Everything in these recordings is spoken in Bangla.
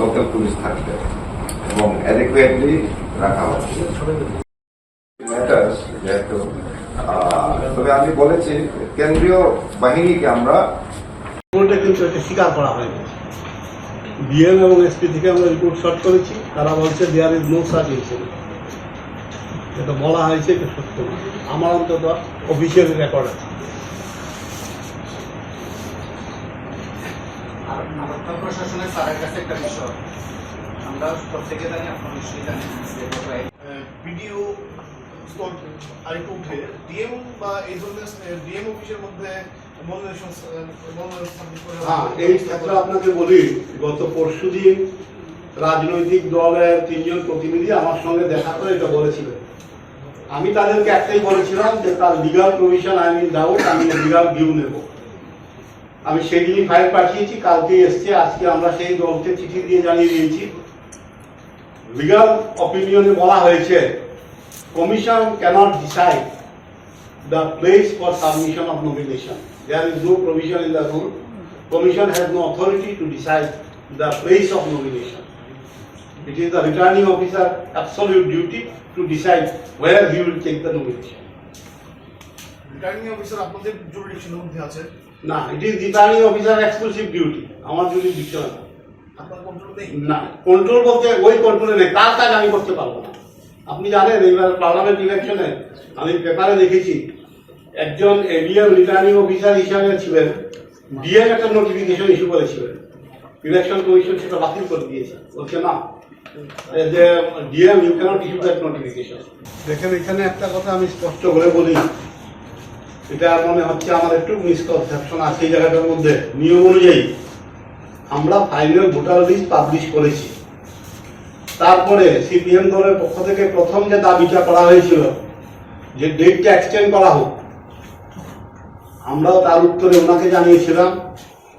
লোকাল পুলিশ থাকবে এবং অ্যাডিকুয়েটলি রাখা ম্যাটার্স যেহেতু তবে আমি বলেছি, কেন্দ্রীয় বাহিনীকে আমরা স্বীকার করা হয়নি। ডিএম এবং এসপি থেকে আমরা রিপোর্ট শর্ট করেছি। তারা বলছে দেয়ার ইজ নো এটা বলা হয়েছে, এটা সত্য। আমার অন্তত অফিসিয়াল রেকর্ড আছে। স্যারের কাছে একটা বিষয়। আমরা প্রত্যেকে জানি আপনার নিশ্চয়ই জানেন ভিডিও আরেকটু উঠে। ডিএম বা এই ধরনের ডিএম অফিসের মধ্যে হ্যাঁ এই ক্ষেত্রে আপনাকে বলি গত পরশু দিন রাজনৈতিক দলের তিনজন প্রতিনিধি আমার সঙ্গে দেখা করে এটা বলেছিলেন। আমি তাদেরকে একটাই বলেছিলাম যে তার legal provision I mean doubt আমি লিগাল ভিউ নেব। আমি সেদিনই ফাইল পাঠিয়েছি কালকে এসছে, আজকে আমরা সেই দলকে চিঠি দিয়ে জানিয়ে দিয়েছি। লিগাল অপিনিয়নে বলা হয়েছে commission can't decide the place for submission of nomination there is no provision in the rule commission has no authority to decide the place of nomination it is the returning officer absolute duty to decide where he will take the nomination officer আপনাদের আছে। না, it is returning officer exclusive duty. আমার jurisdiction না। আপনার না কন্ট্রোল বলতে ওই কন্ট্রোলে নেই তার কাজ আমি করতে পারব না। আপনি জানেন এইবার পার্লামেন্ট ইলেকশনে আমি পেপারে দেখেছি একজন এডিএম রিটার্নিং অফিসার হিসাবে ছিলেন ডিএম একটা নোটিফিকেশন ইস্যু করেছিলেন। ইলেকশন কমিশন সেটা বাতিল করে দিয়েছে। বলছে না যে DM you can't issue that notification দেখেন এখানে একটা কথা আমি স্পষ্ট করে বলি। এটা মনে হচ্ছে আমার একটু মিসকনসেপশন আছে, এই জায়গাটার মধ্যে। নিয়ম অনুযায়ী আমরা ফাইনাল ভোটার লিস্ট পাবলিশ করেছি। তারপরে সিপিএম দলের পক্ষ থেকে প্রথম যে দাবিটা করা হয়েছিল, যে ডেটটা এক্সটেন্ড করা হোক, আমরাও তার উত্তরে ওনাকে জানিয়েছিলাম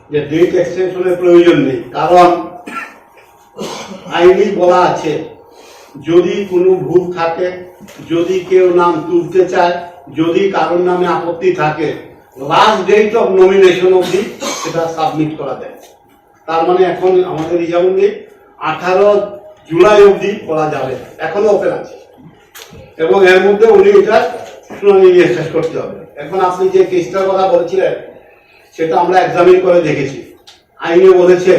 যে ডেট এক্সটেনশনের প্রয়োজন নেই। কারণ আইনেই বলা আছে, যদি কোনো ভুল থাকে, যদি কেউ নাম তুলতে চায় যদি কারোর নামে আপত্তি থাকে লাস্ট ডেট অফ নমিনেশন অবধি সেটা সাবমিট করা যায়। তার মানে এখন আমাদের নেই আঠারো জুলাই অবধি করা যাবে। এখনও ওপেন আছে। এবং এর মধ্যে উনি এটা শুনানি নিয়ে শেষ করতে হবে। এখন আপনি যে কেসটার কথা বলছিলেন, সেটা আমরা এক্সামিন করে দেখেছি। আইনে বলেছে,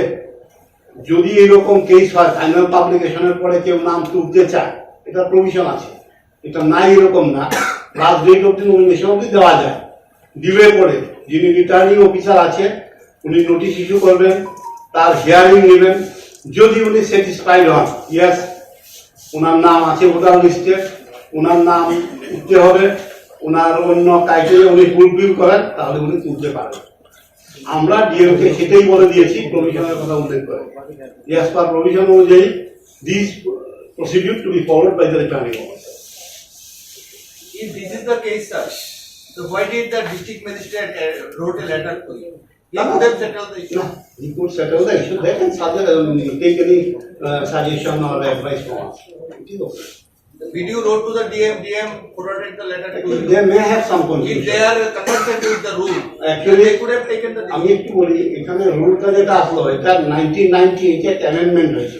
যদি এরকম কেস হয় ফাইনাল পাবলিকেশনের পরে কেউ নাম তুলতে চায়, এটা প্রভিশন আছে। এটা নাই এরকম না। লাস্ট ডেট অব্দি নমিনেশন অব্দি দেওয়া যায়। দিলে পরে যিনি রিটার্নিং অফিসার আছে, উনি নোটিশ ইস্যু করবেন, তার হিয়ারিং নেবেন। যদি উনি স্যাটিসফাইড হন ইয়াস ওনার নাম আছে ভোটার লিস্টে ওনার নাম উঠতে হবে। ওনার অন্য ক্রাইটেরিয়া উনি ফুলফিল করেন, তাহলে উনি তুলতে পারেন আমরা ডিএমকে সেটাই বলে দিয়েছি প্রভিশনের কথা উল্লেখ করে। ইয়াস পার প্রভিশন অনুযায়ী this procedure to be followed by the returning officer If this is the case, sir, so why did the district magistrate uh, wrote a letter to you? Could have settled the issue. No, he could settle the issue. They can um, take any uh, suggestion or advice from us. It is okay. The video wrote to the DM, DM forwarded the letter to you. They may have some confusion. If they are consistent with the rule, Actually- they could have taken the আমি একটু বলি এখানে রুলটা যেটা আসলো এটা নাইনটিন নাইনটি এইটে অ্যামেন্ডমেন্ট হয়েছে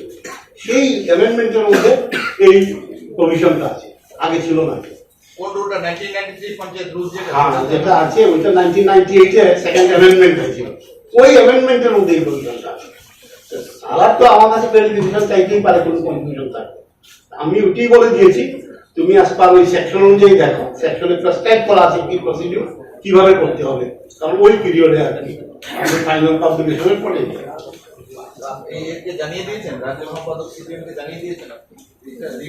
সেই অ্যামেন্ডমেন্টের মধ্যে এই প্রভিশনটা আছে আগে ছিল না কোন রুলটা 1993 পঞ্চায়েত হ্যাঁ যেটা আছে, ওইটা নাইনটিন নাইনটি সেকেন্ড অ্যামেন্ডমেন্ট হয়েছিল। ওই অ্যামেন্ডমেন্টের মধ্যে এই প্রভিশনটা আছে আবার তো আমার কাছে চাইতেই পারে, কোনো কনফিউশন থাকে আমি ওইটাই বলে দিয়েছি, তুমি আজ ওই সেকশন অনুযায়ী দেখো। সেকশনে প্রেসক্রাইব করা আছে কি প্রসিডিউর কীভাবে করতে হবে। কারণ ওই পিরিয়ডে আর কি। ফাইনাল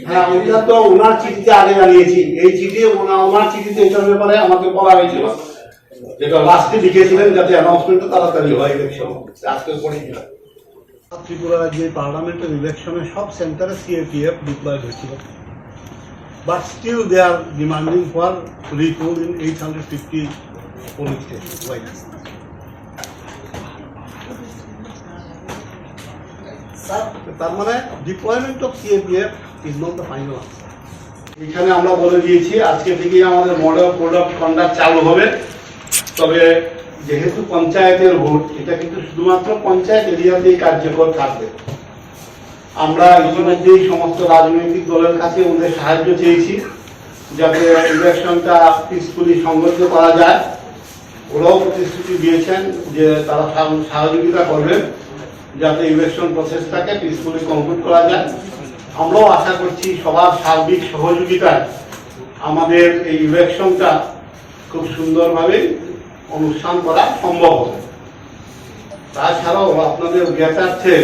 হ্যাঁ ওইটা তো ওনার চিঠিতে আগে জানিয়েছি। এই চিঠি ওনার চিঠিতে এটার ব্যাপারে আমাকে বলা হয়েছিল। যেটা লাস্টে লিখেছিলেন যাতে অ্যানাউন্সমেন্টটা তাড়াতাড়ি হয় ইলেকশন আজকে পরে ত্রিপুরা রাজ্যে পার্লামেন্টের ইলেকশনে সব সেন্টারে সিএপিএফ ডিপ্লয়েড হয়েছিল। But still they are demanding for repoll in eight hundred fifty polling station তার মানে deployment of CAPF is not the final answer এখানে আমরা বলে দিয়েছি, আজকে থেকে আমাদের মডেল প্রোডাক্ট কন্ডাক্ট চালু হবে। তবে যেহেতু পঞ্চায়েতের ভোট, এটা কিন্তু শুধুমাত্র পঞ্চায়েত এরিয়াতেই কার্যকর থাকবে। আমরা ইতিমধ্যেই সমস্ত রাজনৈতিক দলের কাছে ওদের সাহায্য চেয়েছি, যাতে ইলেকশনটা পিসফুলি সংগঠিত করা যায়। ওরাও প্রতিশ্রুতি দিয়েছেন যে তারা সহযোগিতা করবেন। যাতে ইলেকশন প্রসেসটাকে পিসফুলি কমপ্লিট করা যায়। আমরাও আশা করছি সবার সার্বিক সহযোগিতায় আমাদের এই ইলেকশনটা খুব সুন্দরভাবে অনুষ্ঠান করা সম্ভব হবে। তাছাড়াও আপনাদের জ্ঞাতার্থে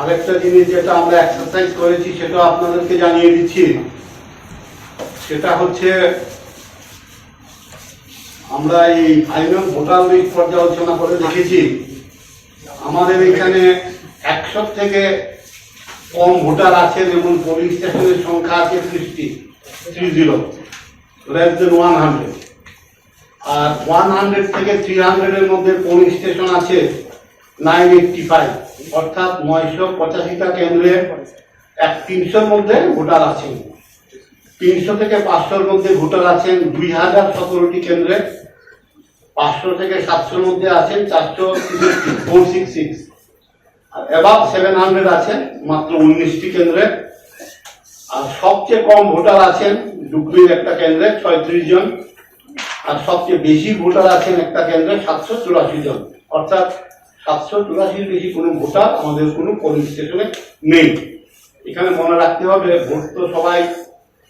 আরেকটা জিনিস যেটা আমরা এক্সারসাইজ করেছি, সেটা আপনাদেরকে জানিয়ে দিচ্ছি। সেটা হচ্ছে আমরা এই ফাইনাল ভোটার লিস্ট পর্যালোচনা করে দেখেছি। আমাদের এখানে একশো থেকে কম ভোটার আছেন এবং পোলিং স্টেশনের সংখ্যা আছে ত্রিশটি three zero less than one hundred আর ওয়ান হান্ড্রেড থেকে থ্রি হান্ড্রেডের মধ্যে পোলিং স্টেশন আছে নাইন এইটটি ফাইভ অর্থাৎ নয়শো পঁচাশিটা কেন্দ্রে এক তিনশোর মধ্যে ভোটার আছেন। তিনশো থেকে পাঁচশোর মধ্যে ভোটার আছেন দুই হাজার সতেরোটি কেন্দ্রে। পাঁচশো থেকে সাতশোর মধ্যে আছেন, চারশো ফোর সিক্স সিক্স আর এবার সেভেন হান্ড্রেড আছেন মাত্র উনিশটি কেন্দ্রে। আর সবচেয়ে কম ভোটার আছেন ডুবলির একটা কেন্দ্রে, ছয়ত্রিশ জন। আর সবচেয়ে বেশি ভোটার আছেন একটা কেন্দ্রে, সাতশো চুরাশি জন। অর্থাৎ সাতশো চুরাশির বেশি কোনো ভোটার আমাদের কোনো পোলিং স্টেশনে নেই। এখানে মনে রাখতে হবে, ভোট তো সবাই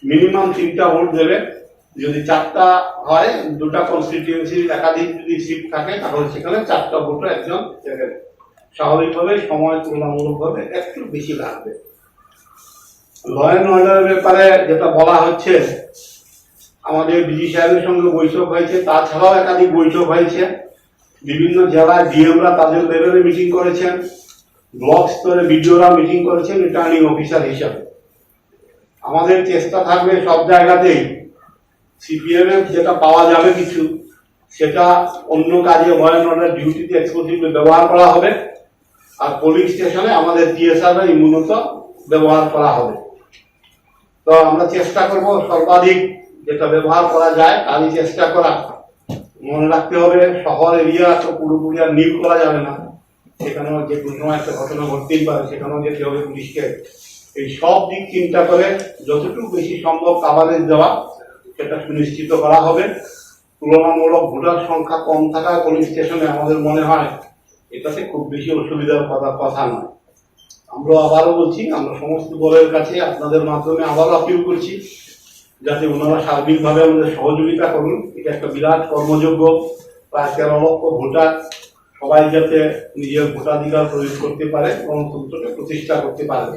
মিনিমাম তিনটা ভোট দেবে। যদি চারটা হয়, দুটা কনস্টিটিউয়েন্সির একাধিক যদি সিট থাকে, তাহলে সেখানে চারটা ভোটও একজন স্বাভাবিকভাবে, সময় তুলনামূলকভাবে একটু বেশি লাগবে। ল অ্যান্ড অর্ডারের ব্যাপারে যেটা বলা হচ্ছে, আমাদের বিজি সাহেবের সঙ্গে বৈঠক হয়েছে, তাছাড়াও একাধিক বৈঠক হয়েছে। বিভিন্ন জেলায় ডিএমরা তাদের লেভেলে মিটিং করেছেন। ব্লক স্তরে বিডিওরা মিটিং করেছেন রিটার্নিং অফিসার হিসাবে। আমাদের চেষ্টা থাকবে সব জায়গাতেই সিপিএম এর যেটা পাওয়া যাবে কিছু, সেটা অন্য কাজে অর্ডার ডিউটিতে এক্সক্লুসিভলি ব্যবহার করা হবে। আর পুলিশ স্টেশনে আমাদের টিএসআর মূলত ব্যবহার করা হবে। তো আমরা চেষ্টা করব সর্বাধিক যেটা ব্যবহার করা যায়, তারই চেষ্টা করা। মনে রাখতে হবে, শহর এরিয়া তো পুরোপুরি আর নিল করা যাবে না। সেখানেও যে কোনো একটা ঘটনা ঘটতেই পারে, সেখানেও যেতে হবে পুলিশকে। এই সব দিক চিন্তা করে যতটুকু বেশি সম্ভব কাভারেজ দেওয়া। সেটা সুনিশ্চিত করা হবে। তুলনামূলক ভোটার সংখ্যা কম থাকা পুলিশ স্টেশনে আমাদের মনে হয় এটাতে খুব বেশি অসুবিধার কথা কথা নয়। আমরা আবারও বলছি, আমরা সমস্ত দলের কাছে আপনাদের মাধ্যমে আবারও আপিল করছি, যাতে ওনারা সার্বিকভাবে আমাদের সহযোগিতা করুন। এটা একটা বিরাট কর্মযোগ্য প্রায় তেরো লক্ষ ভোটার। সবাই যাতে নিজের ভোটাধিকার প্রয়োগ করতে পারে, গণতন্ত্রকে প্রতিষ্ঠা করতে পারে।